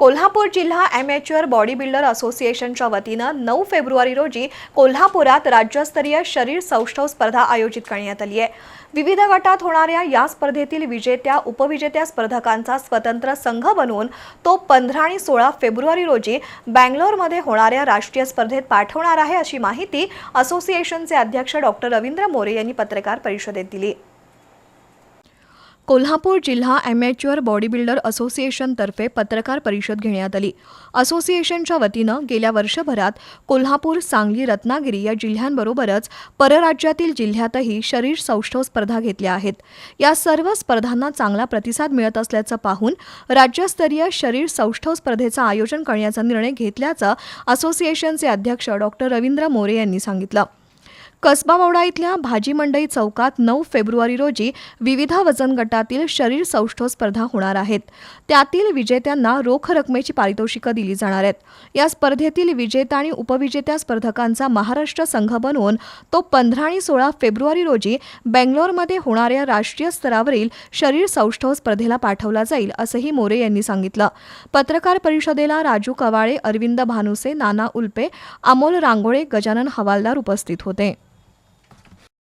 कोल्हापूर जिल्हा ॲमेच्युअर body builder असोसिएशनच्या वतीनं नऊ फेब्रुवारी रोजी कोल्हापुरात राज्यस्तरीय शरीर सौष्ठव स्पर्धा आयोजित करण्यात आली आहे. विविध गटात होणाऱ्या या स्पर्धेतील विजेत्या उपविजेत्या स्पर्धकांचा स्वतंत्र संघ बनवून तो पंधरा आणि सोळा फेब्रुवारी रोजी बँगलोरमध्ये होणाऱ्या राष्ट्रीय स्पर्धेत पाठवणार आहे अशी माहिती असोसिएशनचे अध्यक्ष डॉक्टर रवींद्र मोरे यांनी पत्रकार परिषदेत दिली. कोल्हापूर जिल्हा ॲमॅच्युअर बॉडीबिल्डर असोसिएशनतर्फे पत्रकार परिषद घेण्यात आली. असोसिएशनच्या वतीनं गेल्या वर्षभरात कोल्हापूर सांगली रत्नागिरी या जिल्ह्यांबरोबरच परराज्यातील जिल्ह्यातही शरीर सौष्ठव स्पर्धा घेतल्या आहेत. या सर्व स्पर्धांना चांगला प्रतिसाद मिळत असल्याचं पाहून राज्यस्तरीय शरीर सौष्ठव स्पर्धेचं आयोजन करण्याचा निर्णय घेतल्याचं असोसिएशनचे अध्यक्ष डॉक्टर रवींद्र मोरे यांनी सांगितलं. कसबा इथल्या भाजी मंडई चौकात नऊ फेब्रुवारी रोजी विविध वजन गटातील शरीर सौष्ठव स्पर्धा होणार आहेत. त्यातील विजेत्यांना रोख रकमेची पारितोषिकं दिली जाणार आहेत. या स्पर्धेतील विजेता आणि उपविजेत्या स्पर्धकांचा महाराष्ट्र संघ बनवून तो पंधरा आणि सोळा फेब्रुवारी रोजी बेंगलोरमध्ये होणाऱ्या राष्ट्रीय स्तरावरील शरीर सौष्ठव स्पर्धेला पाठवला जाईल असंही मोरे यांनी सांगितलं. पत्रकार परिषदेला राजू कवाळे अरविंद भानुसे नाना उल्पे अमोल रांगोळे गजानन हवालदार उपस्थित होते.